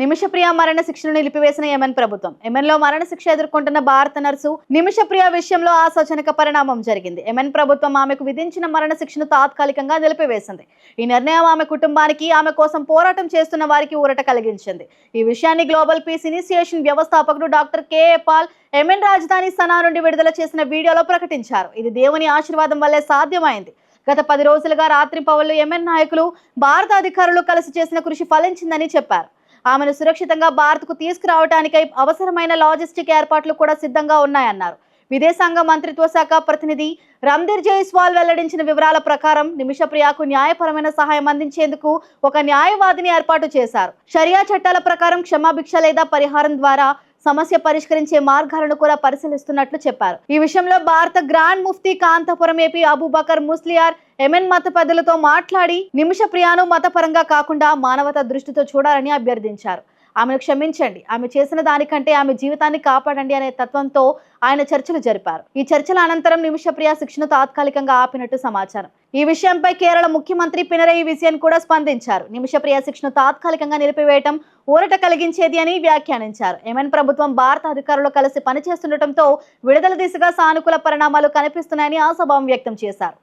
నిమిషప్రియ మరణ శిక్షను నిలిపివేసిన యెమెన్ ప్రభుత్వం. యెమెన్లో మరణ శిక్ష ఎదుర్కొంటున్న భారత నర్సు నిమిషప్రియ విషయంలో ఆశోచనక పరిణామం జరిగింది. యెమెన్ ప్రభుత్వం ఆమెకు విధించిన మరణ శిక్షను తాత్కాలికంగా నిలిపివేసింది. ఈ నిర్ణయం ఆమె కుటుంబానికి ఆమె కోసం పోరాటం చేస్తున్న వారికి ఊరట కలిగించింది. ఈ విషయాన్ని గ్లోబల్ పీస్ ఇనిషియేషన్ వ్యవస్థాపకుడు డాక్టర్ కేఏ పాల్ యెమెన్ రాజధాని సనా నుండి విడుదల చేసిన వీడియోలో ప్రకటించారు. ఇది దేవుని ఆశీర్వాదం వల్లే సాధ్యమైంది. గత పది రోజులుగా రాత్రి పవన్లు యెమెన్ నాయకులు భారత అధికారులు కలిసి చేసిన కృషి ఫలించిందని చెప్పారు. ఆమెను సురక్షితంగా భారత్కు తీసుకురావడానికై అవసరమైన లాజిస్టిక్ ఏర్పాట్లు కూడా సిద్ధంగా ఉన్నాయన్నారు. విదేశాంగ మంత్రిత్వ శాఖ ప్రతినిధి రంధీర్ జైస్వాల్ వెల్లడించిన వివరాల ప్రకారం నిమిషప్రియాకు న్యాయపరమైన సహాయం అందించేందుకు ఒక న్యాయవాదిని ఏర్పాటు చేశారు. షరియా చట్టాల ప్రకారం క్షమాభిక్ష లేదా పరిహారం ద్వారా సమస్య పరిష్కరించే మార్గాలను కూడా పరిశీలిస్తున్నట్లు చెప్పారు. ఈ విషయంలో భారత గ్రాండ్ ముఫ్తీ కాంతపురం ఏపీ అబూబకర్ ముస్లియార్ ఎమెన్ మత పెద్దలతో మాట్లాడి నిమిష ప్రియాను మతపరంగా కాకుండా మానవత దృష్టితో చూడాలని అభ్యర్థించారు. ఆమెను క్షమించండి. ఆమె చేసిన దానికంటే ఆమె జీవితాన్ని కాపాడండి అనే తత్వంతో ఆయన చర్చలు జరిపారు. ఈ చర్చల అనంతరం నిమిషప్రియ శిక్షను తాత్కాలికంగా ఆపినట్టు సమాచారం. ఈ విషయంపై కేరళ ముఖ్యమంత్రి పినరయి విజయన్ కూడా స్పందించారు. నిమిషప్రియ శిక్షను తాత్కాలికంగా నిలిపివేయటం ఊరట కలిగించేది అని వ్యాఖ్యానించారు. ఎమెన్ ప్రభుత్వం భారత అధికారులు కలిసి పనిచేస్తుండటంతో విడుదల దిశగా సానుకూల పరిణామాలు కనిపిస్తున్నాయని ఆశాభావం వ్యక్తం చేశారు.